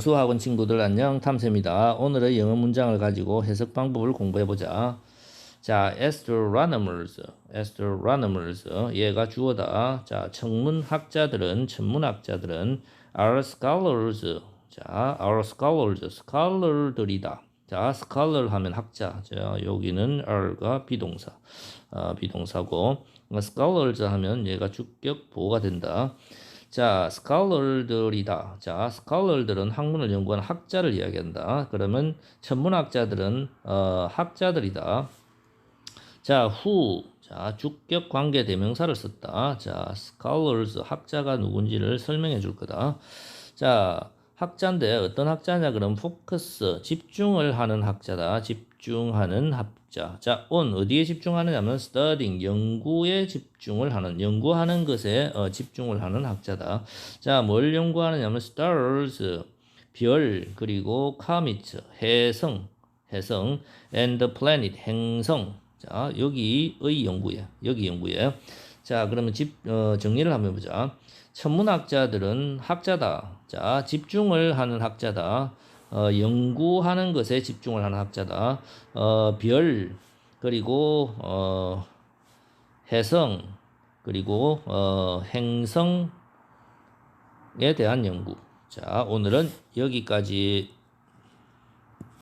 수학원 친구들 안녕 탐쌤입니다. 오늘의 영어 문장을 가지고 해석 방법을 공부해 보자. 자, astronomers, astronomers 얘가 주어다. 자, 천문학자들은 천문학자들은 are scholars. 자, are scholars, scholar들이다. 자, scholar 하면 학자. 자, 여기는 are가 비동사, 어, 비동사고 scholars 하면 얘가 주격 보호가 된다. 자, 스칼러들이다. 자, 스칼러들은 학문을 연구하는 학자를 이야기한다. 그러면 천문학자들은 어, 학자들이다. 자, 후. 자, 주격 관계 대명사를 썼다. 자, scholars 학자가 누군지를 설명해 줄 거다. 자, 학자인데 어떤 학자냐 그럼 포커스 집중을 하는 학자다. 집중하는 학자. 자, on 어디에 집중하느냐면 studying 연구에 집중을 하는 연구하는 것에 어, 집중을 하는 학자다. 자, 뭘 연구하느냐면 stars 별 그리고 comet 해성 해성 and planet 행성. 자, 여기의 연구에 여기 연구에 자, 그러면 집 어, 정리를 한번 해보자. 천문학자들은 학자다. 자, 집중을 하는 학자다. 어, 연구하는 것에 집중을 하는 학자다. 어, 별 그리고 어, 해성 그리고 어, 행성에 대한 연구. 자, 오늘은 여기까지